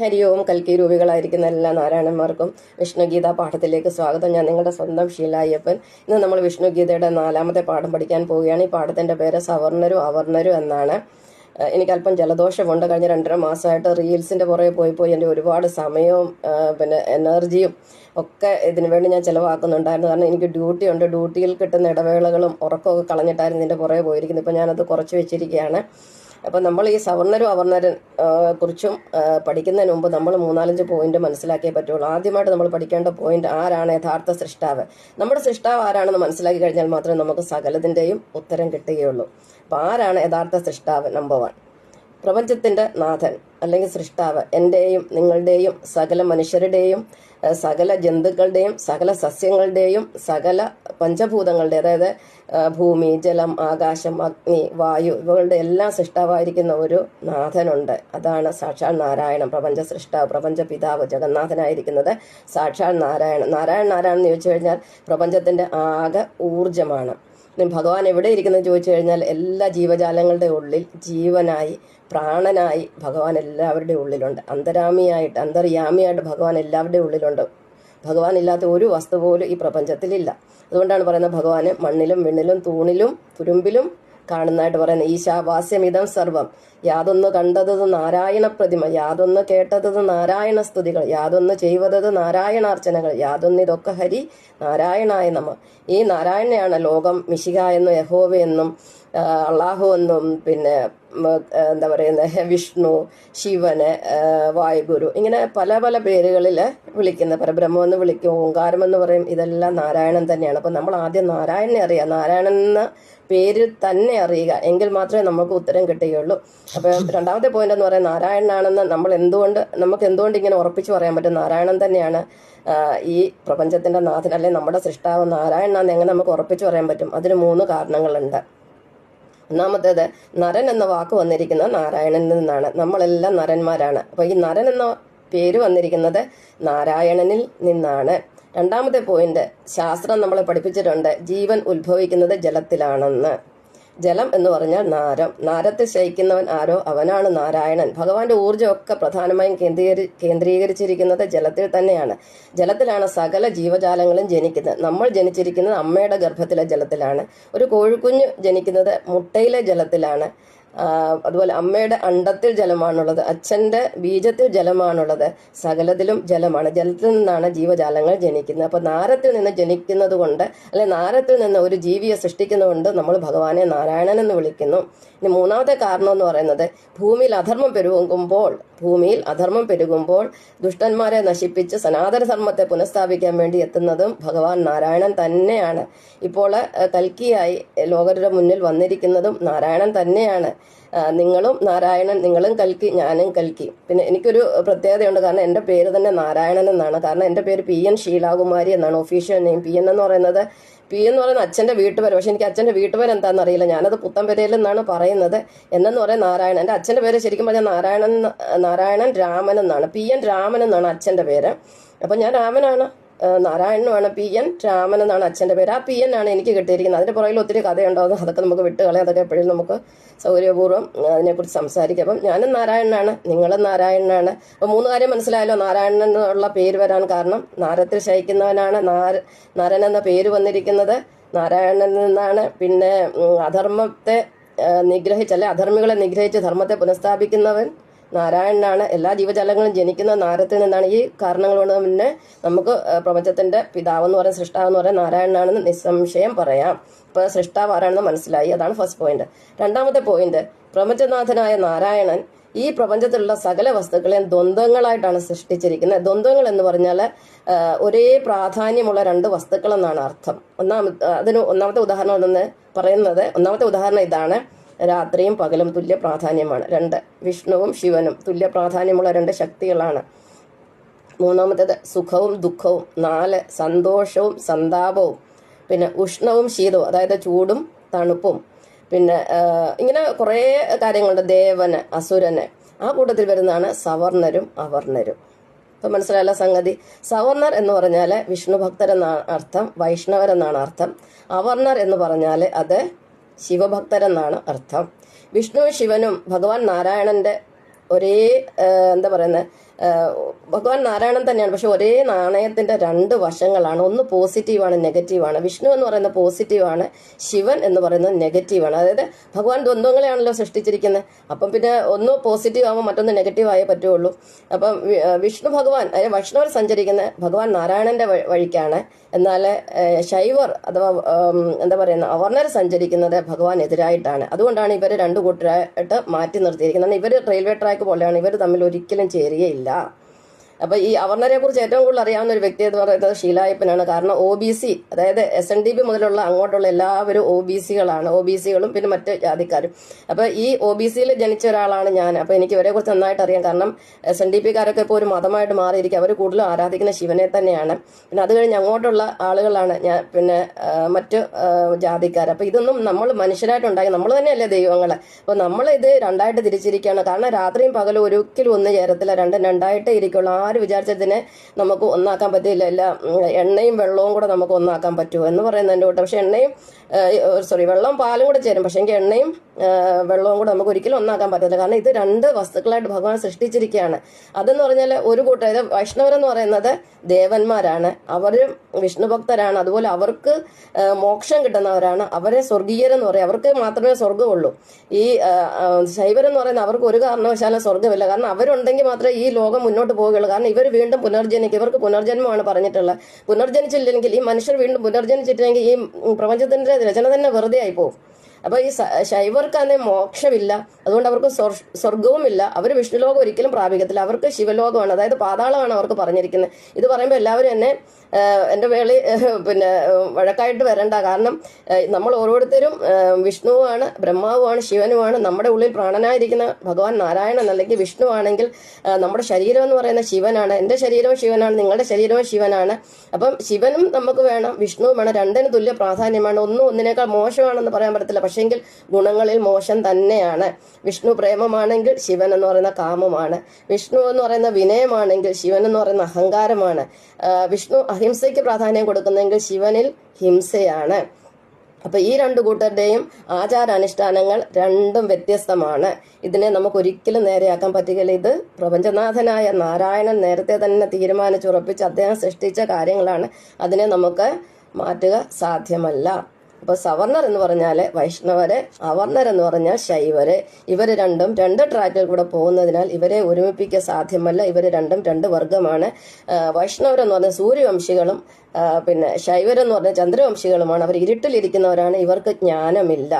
ഹരിയോം കൽക്കി രൂപികളായിരിക്കുന്ന എല്ലാ നാരായണന്മാർക്കും വിഷ്ണുഗീത പാഠത്തിലേക്ക് സ്വാഗതം. ഞാൻ നിങ്ങളുടെ സ്വന്തം ഷീലായ്യപ്പൻ ഇന്ന് നമ്മൾ വിഷ്ണുഗീതയുടെ നാലാമത്തെ പാഠം പഠിക്കാൻ പോവുകയാണ്. ഈ പാഠത്തിന്റെ പേര് സവർണരും അവർണരും എന്നാണ്. എനിക്ക് അല്പം ജലദോഷമുണ്ട്. കഴിഞ്ഞ രണ്ടര മാസമായിട്ട് റീൽസിന്റെ പുറകെ പോയി പോയി എന്റെ ഒരുപാട് സമയവും പിന്നെ എനർജിയും ഒക്കെ ഇതിനു വേണ്ടി ഞാൻ ചിലവാക്കുന്നുണ്ടായിരുന്നു. കാരണം എനിക്ക് ഡ്യൂട്ടി ഉണ്ട്. ഡ്യൂട്ടിയിൽ കിട്ടുന്ന ഇടവേളകളും ഉറക്കമൊക്കെ കളഞ്ഞിട്ടായിരുന്നു ഇതിന്റെ പുറകെ പോയിരിക്കുന്നത്. ഇപ്പം ഞാനത് കുറച്ച് വെച്ചിരിക്കുകയാണ്. അപ്പം നമ്മൾ ഈ സവർണരും അവർണരും കുറിച്ചും പഠിക്കുന്നതിന് മുമ്പ് നമ്മൾ മൂന്നാലഞ്ച് പോയിന്റ് മനസ്സിലാക്കിയേ പറ്റുള്ളൂ. ആദ്യമായിട്ട് നമ്മൾ പഠിക്കേണ്ട പോയിന്റ് ആരാണ്? യഥാർത്ഥ സൃഷ്ടാവ്. നമ്മുടെ സൃഷ്ടാവ് ആരാണെന്ന് മനസ്സിലാക്കി കഴിഞ്ഞാൽ മാത്രമേ നമുക്ക് സകലതിന്റെയും ഉത്തരം കിട്ടുകയുള്ളൂ. അപ്പം ആരാണ് യഥാർത്ഥ സൃഷ്ടാവ്? നമ്പർ വൺ പ്രപഞ്ചത്തിന്റെ നാഥൻ അല്ലെങ്കിൽ സൃഷ്ടാവ്. എന്റെയും നിങ്ങളുടെയും സകല മനുഷ്യരുടെയും സകല ജന്തുക്കളുടെയും സകല സസ്യങ്ങളുടെയും സകല പഞ്ചഭൂതങ്ങളുടെ അതായത് ഭൂമി ജലം ആകാശം അഗ്നി വായു ഇവകളുടെ എല്ലാം സൃഷ്ടാവായിരിക്കുന്ന ഒരു നാഥനുണ്ട്. അതാണ് സാക്ഷാൽ നാരായണൻ പ്രപഞ്ച സൃഷ്ടാവ് പ്രപഞ്ച പിതാവ് ജഗന്നാഥനായിരിക്കുന്നത് സാക്ഷാൽ നാരായണൻ. നാരായണൻ ആരാണെന്ന് ചോദിച്ചു കഴിഞ്ഞാൽ പ്രപഞ്ചത്തിന്റെ ആകെ ഊർജമാണ് ഭഗവാൻ എവിടെ ഇരിക്കുന്നത് ചോദിച്ചു കഴിഞ്ഞാൽ എല്ലാ ജീവജാലങ്ങളുടെ ഉള്ളിൽ ജീവനായി പ്രാണനായി ഭഗവാൻ എല്ലാവരുടെ ഉള്ളിലുണ്ട്. അന്തരാമിയായിട്ട് അന്തർയാമിയായിട്ട് ഭഗവാൻ എല്ലാവരുടെ ഉള്ളിലുണ്ട്. ഭഗവാൻ ഇല്ലാത്ത ഒരു വസ്തു പോലും ഈ പ്രപഞ്ചത്തിലില്ല. അതുകൊണ്ടാണ് പറയുന്നത് ഭഗവാന് മണ്ണിലും വെണ്ണിലും തൂണിലും തുരുമ്പിലും കാണുന്നതായിട്ട് പറയുന്നത്. ഈശാവാസ്യമിതം സർവം. യാതൊന്ന് കണ്ടത് നാരായണ പ്രതിമ യാതൊന്ന് കേട്ടത് നാരായണ സ്തുതികൾ യാതൊന്ന് ചെയ്വതത് നാരായണാർച്ചനകൾ യാതൊന്ന് ഇതൊക്കെ ഹരി നാരായണായ നമ. ഈ നാരായണയാണ് ലോകം മിശിക എന്നും യഹോവ എന്നും അള്ളാഹു എന്നും പിന്നെ എന്താ പറയുന്നത് വിഷ്ണു ശിവന് വായുഗുരു ഇങ്ങനെ പല പല പേരുകളിൽ വിളിക്കുന്ന പരബ്രഹ്മം എന്ന് വിളിക്കും ഓങ്കാരം എന്ന് പറയും ഇതെല്ലാം നാരായണൻ തന്നെയാണ്. അപ്പം നമ്മൾ ആദ്യം നാരായണനെ അറിയാം നാരായണൻ എന്ന പേര് തന്നെ അറിയുക എങ്കിൽ മാത്രമേ നമുക്ക് ഉത്തരം കിട്ടുകയുള്ളൂ. അപ്പം രണ്ടാമത്തെ പോയിന്റ് എന്ന് പറയുന്നത് നാരായണനാണെന്ന് നമ്മൾ എന്തുകൊണ്ട് നമുക്ക് എന്തുകൊണ്ട് ഇങ്ങനെ ഉറപ്പിച്ചു പറയാൻ പറ്റും? നാരായണൻ തന്നെയാണ് ഈ പ്രപഞ്ചത്തിന്റെ നാഥൻ അല്ലെങ്കിൽ നമ്മുടെ സൃഷ്ടാവ് നാരായണനാന്ന് എങ്ങനെ നമുക്ക് ഉറപ്പിച്ചു പറയാൻ പറ്റും? അതിന് മൂന്ന് കാരണങ്ങളുണ്ട്. ഒന്നാമത്തേത് നരൻ എന്ന വാക്ക് വന്നിരിക്കുന്നത് നാരായണനിൽ നിന്നാണ്. നമ്മളെല്ലാം നരന്മാരാണ്. അപ്പോൾ ഈ നരൻ എന്ന പേര് വന്നിരിക്കുന്നത് നാരായണനിൽ നിന്നാണ്. രണ്ടാമത്തെ പോയിന്റ് ശാസ്ത്രം നമ്മളെ പഠിപ്പിച്ചിട്ടുണ്ട് ജീവൻ ഉത്ഭവിക്കുന്നത് ജലത്തിലാണെന്ന്. ജലം എന്ന് പറഞ്ഞാൽ നാരം. നാരത്തിൽ ശയിക്കുന്നവൻ ആരോ? അവനാണ് നാരായണൻ. ഭഗവാന്റെ ഊർജമൊക്കെ പ്രധാനമായും കേന്ദ്രീകരി കേന്ദ്രീകരിച്ചിരിക്കുന്നത് ജലത്തിൽ തന്നെയാണ്. ജലത്തിലാണ് സകല ജീവജാലങ്ങളും ജനിക്കുന്നത്. നമ്മൾ ജനിച്ചിരിക്കുന്നത് അമ്മയുടെ ഗർഭത്തിലെ ജലത്തിലാണ്. ഒരു കോഴിക്കുഞ്ഞ് ജനിക്കുന്നത് മുട്ടയിലെ ജലത്തിലാണ്. അതുപോലെ അമ്മയുടെ അണ്ടത്തിൽ ജലമാണുള്ളത് അച്ഛന്റെ ബീജത്തിൽ ജലമാണുള്ളത് സകലത്തിലും ജലമാണ്. ജലത്തിൽ നിന്നാണ് ജീവജാലങ്ങൾ ജനിക്കുന്നത്. അപ്പോൾ നാരത്തിൽ നിന്ന് ജനിക്കുന്നത് കൊണ്ട് അല്ലെ നാരത്തിൽ നിന്ന് ഒരു ജീവിയെ സൃഷ്ടിക്കുന്നതുകൊണ്ട് നമ്മൾ ഭഗവാനെ നാരായണൻ എന്ന് വിളിക്കുന്നു. ഇനി മൂന്നാമത്തെ കാരണം എന്ന് പറയുന്നത് ഭൂമിയിൽ അധർമ്മം പെരുകുമ്പോൾ ഭൂമിയിൽ അധർമ്മം പെരുകുമ്പോൾ ദുഷ്ടന്മാരെ നശിപ്പിച്ച് സനാതന ധർമ്മത്തെ പുനഃസ്ഥാപിക്കാൻ വേണ്ടി എത്തുന്നതും ഭഗവാൻ നാരായണൻ തന്നെയാണ്. ഇപ്പോൾ കൽക്കിയായി ലോകരുടെ മുന്നിൽ വന്നിരിക്കുന്നതും നാരായണൻ തന്നെയാണ്. നിങ്ങളും നാരായണൻ നിങ്ങളും കൽക്കി ഞാനും കൽക്കി. പിന്നെ എനിക്കൊരു പ്രത്യേകതയുണ്ട്. കാരണം എന്റെ പേര് തന്നെ നാരായണൻ എന്നാണ്. കാരണം എന്റെ പേര് പി എൻ ശീലാകുമാരി എന്നാണ് ഒഫീഷ്യൽ നെയിം പി എൻ എന്ന് പറയുന്നത് പി എന്ന് പറയുന്നത് അച്ഛന്റെ വീട്ടുപേര്. പക്ഷെ എനിക്ക് അച്ഛന്റെ വീട്ടുപേര് എന്താണെന്ന് അറിയില്ല. ഞാനത് പുത്തമ്പരയിൽ നിന്നാണ് പറയുന്നത്. എന്നെന്ന് പറയാൻ നാരായണൻ. എന്റെ അച്ഛന്റെ പേര് ശരിക്കും പറഞ്ഞാൽ നാരായണൻ നാരായണൻ രാമൻ എന്നാണ്. പി എൻ രാമൻ എന്നാണ് അച്ഛന്റെ പേര്. അപ്പം ഞാൻ രാമനാണ്. നാരായണനുമാണ് പി എൻ രാമൻ എന്നാണ് അച്ഛന്റെ പേര്. ആ പി എൻ ആണ് എനിക്ക് കിട്ടിയിരിക്കുന്നത്. അതിന്റെ പുറകിൽ ഒത്തിരി കഥയുണ്ടാകും അതൊക്കെ നമുക്ക് വിട്ട് കളയാം. അതൊക്കെ എപ്പോഴും നമുക്ക് സൗകര്യപൂർവം അതിനെക്കുറിച്ച് സംസാരിക്കാം. അപ്പം ഞാനും നാരായണനാണ്. നിങ്ങളും നാരായണനാണ്. അപ്പം മൂന്ന് കാര്യം മനസ്സിലായല്ലോ. നാരായണൻ എന്നുള്ള പേര് വരാൻ കാരണം നാരത്തിൽ ശയിക്കുന്നവനാണ് നാര നരൻ എന്ന പേര് വന്നിരിക്കുന്നത്. നാരായണനിൽ നിന്നാണ് പിന്നെ അധർമ്മത്തെ ആ, നിഗ്രഹിച്ച് അല്ലെ അധർമ്മികളെ നിഗ്രഹിച്ച് ധർമ്മത്തെ പുനഃസ്ഥാപിക്കുന്നവൻ നാരായണനാണ് എല്ലാ ജീവജാലങ്ങളും ജനിക്കുന്ന നാരത്തിൽ നിന്നാണ് ഈ കാരണങ്ങൾ കൊണ്ട് തന്നെ നമുക്ക് പ്രപഞ്ചത്തിന്റെ പിതാവ് എന്ന് പറയുന്ന സൃഷ്ടാവ് എന്ന് പറയുന്ന നാരായണനാണെന്ന് നിസ്സംശയം പറയാം. ഇപ്പൊ സൃഷ്ടാവ് ആരാണെന്ന് മനസ്സിലായി. അതാണ് ഫസ്റ്റ് പോയിന്റ് രണ്ടാമത്തെ പോയിന്റ് പ്രപഞ്ചനാഥനായ നാരായണൻ ഈ പ്രപഞ്ചത്തിലുള്ള സകല വസ്തുക്കളെ ദ്വന്ദ്ങ്ങളായിട്ടാണ് സൃഷ്ടിച്ചിരിക്കുന്നത്. ദ്വന്ദ്ങ്ങൾ എന്ന് പറഞ്ഞാൽ ഒരേ പ്രാധാന്യമുള്ള രണ്ട് വസ്തുക്കൾ എന്നാണ് അർത്ഥം. ഒന്നാമത് അതിന് ഒന്നാമത്തെ ഉദാഹരണം എന്ന് പറയുന്നത് ഒന്നാമത്തെ ഉദാഹരണം ഇതാണ്. രാത്രിയും പകലും തുല്യ പ്രാധാന്യമാണ്. രണ്ട് വിഷ്ണുവും ശിവനും തുല്യ പ്രാധാന്യമുള്ള രണ്ട് ശക്തികളാണ്. മൂന്നാമത്തേത് സുഖവും ദുഃഖവും. നാല് സന്തോഷവും സന്താപവും. പിന്നെ ഉഷ്ണവും ശീതവും അതായത് ചൂടും തണുപ്പും. പിന്നെ ഇങ്ങനെ കുറേ കാര്യങ്ങളുണ്ട്. ദേവന് അസുരന്. ആ കൂട്ടത്തിൽ വരുന്നതാണ് സവർണരും അവർണരും. ഇപ്പം മനസ്സിലായ സംഗതി. സവർണർ എന്ന് പറഞ്ഞാൽ വിഷ്ണു ഭക്തർ എന്നാണ് അർത്ഥം വൈഷ്ണവരെന്നാണ് അർത്ഥം. അവർണർ എന്ന് പറഞ്ഞാൽ അത് ശിവഭക്തരെന്നാണ് അർത്ഥം. വിഷ്ണു ശിവനും ഭഗവാൻ നാരായണന്റെ ഒരേ എന്താ പറയുന്നത് ഭഗവാൻ നാരായണൻ തന്നെയാണ്. പക്ഷെ ഒരേ നാണയത്തിന്റെ രണ്ട് വശങ്ങളാണ്. ഒന്ന് പോസിറ്റീവാണ് നെഗറ്റീവാണ്. വിഷ്ണു എന്ന് പറയുന്ന പോസിറ്റീവാണ് ശിവൻ എന്ന് പറയുന്നത് നെഗറ്റീവാണ്. അതായത് ഭഗവാൻ ദ്വന്ദ്വങ്ങളെയാണല്ലോ സൃഷ്ടിച്ചിരിക്കുന്നത്. അപ്പം പിന്നെ ഒന്ന് പോസിറ്റീവ് ആകുമ്പോൾ മറ്റൊന്ന് നെഗറ്റീവ് ആയേ പറ്റുള്ളൂ. അപ്പം വിഷ്ണു ഭഗവാൻ അതായത് വൈഷ്ണവർ സഞ്ചരിക്കുന്ന ഭഗവാൻ നാരായണന്റെ വഴിക്കാണ്. എന്നാൽ ശൈവർ അഥവാ എന്താ പറയുന്ന അവർണർ സഞ്ചരിക്കുന്നത് ഭഗവാൻ എതിരായിട്ടാണ് അതുകൊണ്ടാണ് ഇവർ രണ്ടു കൂട്ടരായിട്ട് മാറ്റി നിർത്തിയിരിക്കുന്നത്. ഇവർ റെയിൽവേ ട്രാക്ക് പോലെയാണ്. ഇവർ തമ്മിൽ ഒരിക്കലും ചേരുകയില്ല. தான் അപ്പൊ ഈ അവർണരെ കുറിച്ച് ഏറ്റവും കൂടുതൽ അറിയാവുന്ന ഒരു വ്യക്തി എന്ന് പറയുന്നത് ഷീലായപ്പനാണ് കാരണം ഒ ബി സി അതായത് എസ് എൻ ഡി പി മുതലുള്ള അങ്ങോട്ടുള്ള എല്ലാവരും ഒ ബി സികളാണ് ഒ ബി സികളും പിന്നെ മറ്റ് ജാതിക്കാരും. അപ്പൊ ഈ ഒ ബി സിയിൽ ജനിച്ച ഒരാളാണ് ഞാൻ. അപ്പൊ എനിക്ക് ഇവരെ കുറിച്ച് നന്നായിട്ട് അറിയാം. കാരണം എസ് എൻ ഡി പിക്കാരൊക്കെ ഇപ്പോൾ ഒരു മതമായിട്ട് മാറിയിരിക്കും. അവർ കൂടുതലും ആരാധിക്കുന്ന ശിവനെ തന്നെയാണ്. പിന്നെ അത് കഴിഞ്ഞ് അങ്ങോട്ടുള്ള ആളുകളാണ് ഞാൻ. പിന്നെ മറ്റ് ജാതിക്കാർ അപ്പൊ ഇതൊന്നും നമ്മൾ മനുഷ്യരായിട്ടുണ്ടാക്കി നമ്മൾ തന്നെയല്ലേ ദൈവങ്ങളെ. അപ്പൊ നമ്മൾ ഇത് രണ്ടായിട്ട് തിരിച്ചിരിക്കുകയാണ്. കാരണം രാത്രിയും പകലും ഒരിക്കലും ഒന്ന് ചേരത്തില്ല. രണ്ടും രണ്ടായിട്ടേ ഇരിക്കുള്ളൂ. ആര് വിചാരിച്ചതിനെ നമുക്ക് ഒന്നാക്കാൻ പറ്റില്ല. എല്ലാം എണ്ണയും വെള്ളവും കൂടെ നമുക്ക് ഒന്നാക്കാൻ പറ്റുമോ എന്ന് പറയുന്നതിന്റെ കൂട്ടം. പക്ഷേ എണ്ണയും സോറി വെള്ളവും പാലും കൂടെ ചേരും. പക്ഷേ എങ്കിൽ എണ്ണയും വെള്ളവും കൂടെ നമുക്ക് ഒരിക്കലും ഒന്നാക്കാൻ പറ്റത്തില്ല. കാരണം ഇത് രണ്ട് വസ്തുക്കളായിട്ട് ഭഗവാൻ സൃഷ്ടിച്ചിരിക്കുകയാണ്. അതെന്ന് പറഞ്ഞാൽ ഒരു കൂട്ടം ഇത് വൈഷ്ണവരെന്ന് പറയുന്നത് ദേവന്മാരാണ്. അവർ വിഷ്ണു ഭക്തരാണ് അതുപോലെ അവർക്ക് മോക്ഷം കിട്ടുന്നവരാണ്. അവരെ സ്വർഗീയരെന്ന് പറയും. അവർക്ക് മാത്രമേ സ്വർഗമുള്ളൂ ഈ ശൈവരെന്ന് പറയുന്നത് അവർക്ക് ഒരു കാരണവശാലും സ്വർഗമില്ല കാരണം അവരുണ്ടെങ്കിൽ മാത്രമേ ഈ ലോകം മുന്നോട്ട് പോവുകയുള്ളൂ. കാരണം ഇവർ വീണ്ടും പുനർജനിക്കും. ഇവർക്ക് പുനർജന്മമാണ് പറഞ്ഞിട്ടുള്ളത്. പുനർജനിച്ചില്ലെങ്കിൽ ഈ മനുഷ്യർ വീണ്ടും പുനർജനിച്ചിട്ടില്ലെങ്കിൽ ഈ ഉം, പ്രപഞ്ചത്തിന്റെ ചിലതന്നെ തന്നെ വെറുതെ ആയി പോകും അപ്പൊ ഈ ശൈവർക്ക് ശൈവർക്ക് മോക്ഷമില്ല. അതുകൊണ്ട് അവർക്ക് സ്വർ- സ്വർഗവുമില്ല അവർ വിഷ്ണുലോകം ഒരിക്കലും പ്രാപിക്കത്തില്ല. അവർക്ക് ശിവലോകമാണ്. അതായത് പാതാളമാണ് അവർക്ക് പറഞ്ഞിരിക്കുന്നത്. ഇത് പറയുമ്പോൾ എല്ലാവരും എന്നെ എന്റെ വേളി പിന്നെ വഴക്കായിട്ട് വരണ്ട. കാരണം നമ്മൾ ഓരോരുത്തരും വിഷ്ണുവാണ് ബ്രഹ്മാവുമാണ് ശിവനുമാണ്. നമ്മുടെ ഉള്ളിൽ പ്രാണനായിരിക്കുന്ന ഭഗവാൻ നാരായണൻ അല്ലെങ്കിൽ വിഷ്ണു ആണെങ്കിൽ നമ്മുടെ ശരീരം എന്ന് പറയുന്ന ശിവനാണ്. എന്റെ ശരീരവും ശിവനാണ്. നിങ്ങളുടെ ശരീരവും ശിവനാണ്. അപ്പം ശിവനും നമുക്ക് വേണം വിഷ്ണുവും വേണം. രണ്ടിന് തുല്യ പ്രാധാന്യമാണ്. ഒന്നും ഒന്നിനേക്കാൾ മോശമാണെന്ന് പറയാൻ പറ്റത്തില്ല. പക്ഷേങ്കിൽ ഗുണങ്ങളിൽ മോശം തന്നെയാണ്. വിഷ്ണു പ്രേമമാണെങ്കിൽ ശിവൻ എന്ന് പറയുന്ന കാമമാണ്. വിഷ്ണു എന്ന് പറയുന്ന വിനയമാണെങ്കിൽ ശിവൻ എന്ന് പറയുന്ന അഹങ്കാരമാണ്. വിഷ്ണു അഹിംസയ്ക്ക് പ്രാധാന്യം കൊടുക്കുന്നെങ്കിൽ ശിവനിൽ ഹിംസയാണ്. അപ്പൊ ഈ രണ്ടു കൂട്ടരുടെയും ആചാരാനുഷ്ഠാനങ്ങൾ രണ്ടും വ്യത്യസ്തമാണ്. ഇതിനെ നമുക്ക് ഒരിക്കലും നേരെയാക്കാൻ പറ്റുകയില്ല. ഇത് പ്രപഞ്ചനാഥനായ നാരായണൻ നേരത്തെ തന്നെ തീരുമാനിച്ചുറപ്പിച്ച് അദ്ദേഹം സൃഷ്ടിച്ച കാര്യങ്ങളാണ്. അതിനെ നമുക്ക് മാറ്റുക സാധ്യമല്ല. അപ്പൊ സവർണർ എന്ന് പറഞ്ഞാൽ വൈഷ്ണവര് അവർണർ എന്ന് പറഞ്ഞാൽ ശൈവര്. ഇവർ രണ്ടും രണ്ട് ട്രാക്കിൽ കൂടെ പോകുന്നതിനാൽ ഇവരെ ഒരുമിപ്പിക്കാൻ സാധ്യമല്ല. ഇവർ രണ്ടും രണ്ട് വർഗമാണ് വൈഷ്ണവരെന്ന് പറഞ്ഞാൽ സൂര്യവംശികളും പിന്നെ ശൈവരെന്ന് പറഞ്ഞ ചന്ദ്രവംശികളുമാണ്. അവർ ഇരുട്ടിലിരിക്കുന്നവരാണ്. ഇവർക്ക് ജ്ഞാനമില്ല.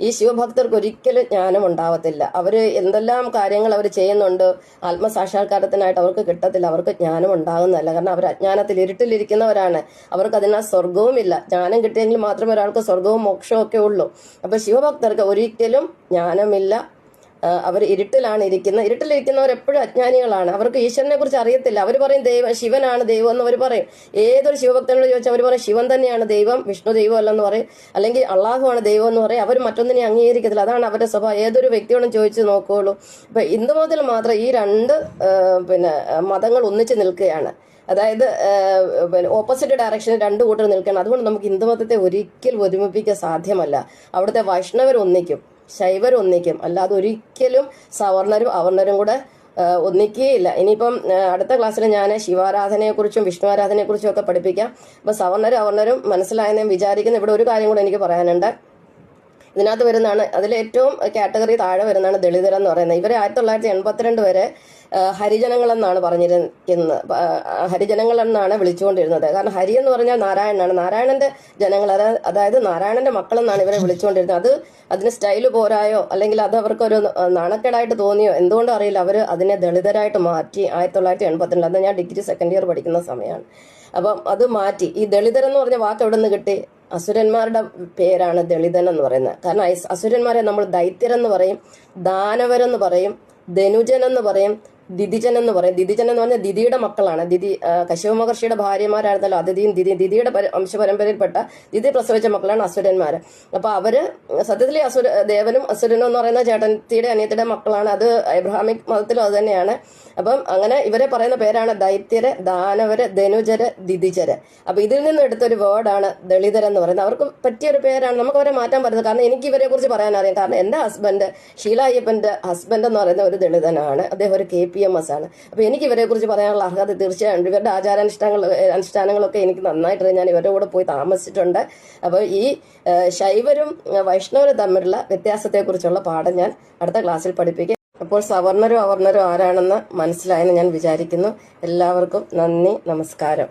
ഈ ശിവഭക്തർക്ക് ഒരിക്കലും ജ്ഞാനം ഉണ്ടാവത്തില്ല അവർ എന്തെല്ലാം കാര്യങ്ങൾ അവർ ചെയ്യുന്നുണ്ട് ആത്മസാക്ഷാത്കാരത്തിനായിട്ട് അവർക്ക് കിട്ടത്തില്ല. അവർക്ക് ജ്ഞാനം ഉണ്ടാകുന്നതല്ല കാരണം അവർ അജ്ഞാനത്തിൽ ഇരുട്ടിലിരിക്കുന്നവരാണ്. അവർക്ക് അതിനാൽ സ്വർഗവുമില്ല ജ്ഞാനം കിട്ടിയെങ്കിൽ മാത്രമേ ഒരാൾക്ക് സ്വർഗവും മോക്ഷവും ഒക്കെ ഉള്ളൂ. അപ്പൊ ശിവഭക്തർക്ക് ഒരിക്കലും ജ്ഞാനമില്ല. അവർ ഇരുട്ടിലാണ് ഇരിക്കുന്നത് ഇരുട്ടിലിരിക്കുന്നവർ എപ്പോഴും അജ്ഞാനികളാണ്. അവർക്ക് ഈശ്വരനെ കുറിച്ച് അറിയത്തില്ല. അവർ പറയും ദൈവം ശിവനാണ് ദൈവം എന്ന് അവർ പറയും. ഏതൊരു ശിവഭക്തനോട് ചോദിച്ചാൽ അവർ പറയും ശിവൻ തന്നെയാണ് ദൈവം വിഷ്ണു ദൈവം അല്ലെന്ന് പറയും. അല്ലെങ്കിൽ അള്ളാഹുവാണ് ദൈവം എന്ന് പറയും. അവർ മറ്റൊന്നിനെ അംഗീകരിക്കത്തില്ല. അതാണ് അവരുടെ സ്വഭാവം. ഏതൊരു വ്യക്തിയോടും ചോദിച്ചു നോക്കുകയുള്ളൂ ഇപ്പൊ ഇന്ന് മുതൽ മാത്രം ഈ രണ്ട് പിന്നെ മതങ്ങൾ ഒന്നിച്ച് നിൽക്കുകയാണ്. അതായത് പിന്നെ ഓപ്പോസിറ്റ് ഡയറക്ഷനിൽ രണ്ട് കൂട്ടർ നിൽക്കുകയാണ്. അതുകൊണ്ട് നമുക്ക് ഹിന്ദുമതത്തെ ഒരിക്കലും ഒരുമിപ്പിക്കാൻ സാധ്യമല്ല. അവിടുത്തെ വൈഷ്ണവർ ഒന്നിക്കും ശൈവർ ഒന്നിക്കും. അല്ലാതെ ഒരിക്കലും സവർണരും അവർണരും കൂടെ ഒന്നിക്കുകയില്ല ഇനിയിപ്പം അടുത്ത ക്ലാസ്സിൽ ഞാൻ ശിവാരാധനയെക്കുറിച്ചും വിഷ്ണു ആരാധനയെക്കുറിച്ചും ഒക്കെ പഠിപ്പിക്കാം. അപ്പം സവർണരും അവർണരും മനസ്സിലായെന്ന് വിചാരിക്കുന്ന ഇവിടെ ഒരു കാര്യം കൂടെ എനിക്ക് പറയാനുണ്ട്. ഇതിനകത്ത് വരുന്നതാണ് അതിൽ ഏറ്റവും കാറ്റഗറി താഴെ വരുന്നതാണ് ദളിതരെന്ന് പറയുന്നത്. ഇവരെ ആയിരത്തി തൊള്ളായിരത്തി എൺപത്തിരണ്ട് വരെ എന്നാണ് പറഞ്ഞിരിക്കുന്നത്. ഹരിജനങ്ങളെന്നാണ് എന്നാണ് വിളിച്ചുകൊണ്ടിരുന്നത്. കാരണം ഹരി എന്ന് പറഞ്ഞാൽ നാരായണനാണ്. നാരായണന്റെ ജനങ്ങൾ അതായത് നാരായണന്റെ നാരായണന്റെ മക്കളെന്നാണ് ഇവരെ വിളിച്ചുകൊണ്ടിരുന്നത്. അത് അതിന് സ്റ്റൈൽ പോരായോ അല്ലെങ്കിൽ അത് അവർക്കൊരു നാണക്കേടായിട്ട് തോന്നിയോ എന്തുകൊണ്ടും അറിയില്ല. അവർ അതിനെ ദളിതരായിട്ട് മാറ്റി ആയിരത്തി തൊള്ളായിരത്തി എൺപത്തിരണ്ട് അന്ന് ഞാൻ ഡിഗ്രി സെക്കൻഡ് ഇയർ പഠിക്കുന്ന സമയമാണ്. അപ്പം അത് മാറ്റി. ഈ ദളിതർ എന്ന് പറഞ്ഞ വാക്ക് എവിടെ നിന്ന് കിട്ടി? അസുരന്മാരുടെ പേരാണ് ദളിതൻ എന്ന് പറയുന്നത്. കാരണം അസുരന്മാരെ നമ്മൾ ദൈത്യരെന്ന് പറയും ദാനവരെന്ന് പറയും ധനുജൻ എന്ന് പറയും ദിദിജൻ എന്ന് പറയും. ദിദിജൻ എന്ന് പറഞ്ഞാൽ ദിദിയുടെ മക്കളാണ്. ദിദി കശ്യപ മഹർഷിയുടെ ഭാര്യമാരായിരുന്നല്ലോ അതിഥിയും ദിദി ദിദിയുടെ വംശപരമ്പരയിൽപ്പെട്ട ദിദി പ്രസവിച്ച മക്കളാണ് അസുരന്മാർ അപ്പൊ അവർ സത്യത്തിൽ അസുര ദേവനും അസുരനും എന്ന് പറയുന്ന ചേട്ടത്തിയുടെ അനിയത്തിയുടെ മക്കളാണ്. അത് എബ്രാഹിമിക് മതത്തിലും അത് തന്നെയാണ്. അപ്പം അങ്ങനെ ഇവരെ പറയുന്ന പേരാണ് ദൈത്യര് ദാനവര് ധനുജര് ദിദിജര്. അപ്പൊ ഇതിൽ നിന്ന് എടുത്തൊരു വേർഡാണ് ദളിതരെന്ന് പറയുന്നത്. അവർക്ക് പറ്റിയ ഒരു പേരാണ്. നമുക്ക് അവരെ മാറ്റാൻ പറ്റുന്നത് കാരണം എനിക്ക് ഇവരെ കുറിച്ച് പറയാനറിയാം. കാരണം എന്റെ ഹസ്ബൻഡ് ഷീല അയ്യപ്പന്റെ ഹസ്ബൻഡ് എന്ന് പറയുന്ന ഒരു ദളിതനാണ്. അദ്ദേഹം ഒരു കെ പി എം എസ് ആണ്. അപ്പൊ എനിക്ക് ഇവരെ കുറിച്ച് പറയാനുള്ള അർഹത തീർച്ചയായും ഇവരുടെ ആചാരാനുഷ്ഠാനങ്ങൾ അനുഷ്ഠാനങ്ങളൊക്കെ എനിക്ക് നന്നായിട്ട് ഞാൻ ഇവരുടെ കൂടെ പോയി താമസിച്ചിട്ടുണ്ട്. അപ്പോൾ ഈ ശൈവരും വൈഷ്ണവരും തമ്മിലുള്ള വ്യത്യാസത്തെക്കുറിച്ചുള്ള പാഠം ഞാൻ അടുത്ത ക്ലാസ്സിൽ പഠിപ്പിക്കും. അപ്പോൾ സവർണരും അവർണരും ആരാണെന്ന് മനസ്സിലായെന്ന് ഞാൻ വിചാരിക്കുന്നു. എല്ലാവർക്കും നന്ദി നമസ്കാരം.